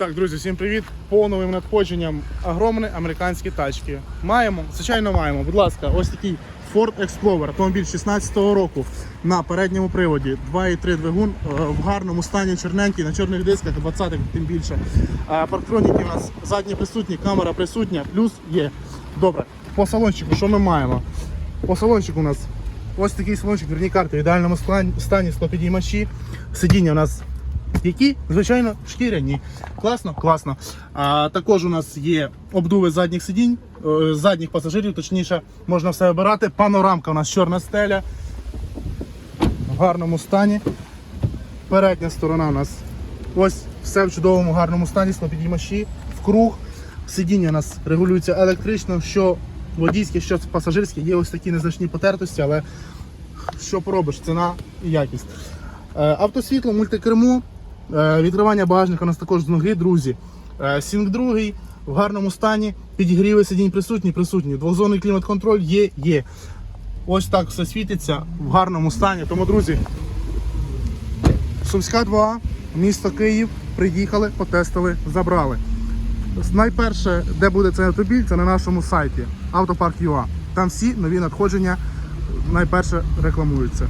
Так, друзі, всім привіт! По новим надходженням огромні американські тачки. Маємо, звичайно, маємо. Будь ласка, ось такий Ford Explorer, автомобіль 16-го року на передньому приводі, 2,3 двигун е, в гарному стані, чорненький, на чорних дисках, 20-х тим більше. Парктроніки у нас задні присутні, камера присутня, плюс є. Добре, по салончику, що ми маємо? По салончику у нас ось такий салончик, верні карти в ідеальному стані 100 підіймачі. Сидіння у нас які, звичайно, шкіряні. Класно, класно. А також у нас є обдуви задніх сидінь, е, задніх пасажирів, точніше, можна все обирати. Панорамка у нас чорна стеля. В гарному стані. Передня сторона у нас ось все в чудовому гарному стані, підіймачі, в круг. Сидіння у нас регулюється електрично, що водійське, що пасажирське. Є ось такі незначні потертості, але що поробиш, ціна і якість. Е, Автосвітло, мультикермо, відкривання багажника у нас також з ноги, друзі. Е, Сінк другий в гарному стані, підігріви сидінь присутні, присутні. Двохзонний клімат-контроль є, є. Ось так все світиться в гарному стані. Тому, друзі, Сумська 2, місто Київ, приїхали, потестили, забрали. Найперше, де буде цей автомобіль, це на нашому сайті Автопарк.ua. Там всі нові надходження найперше рекламуються.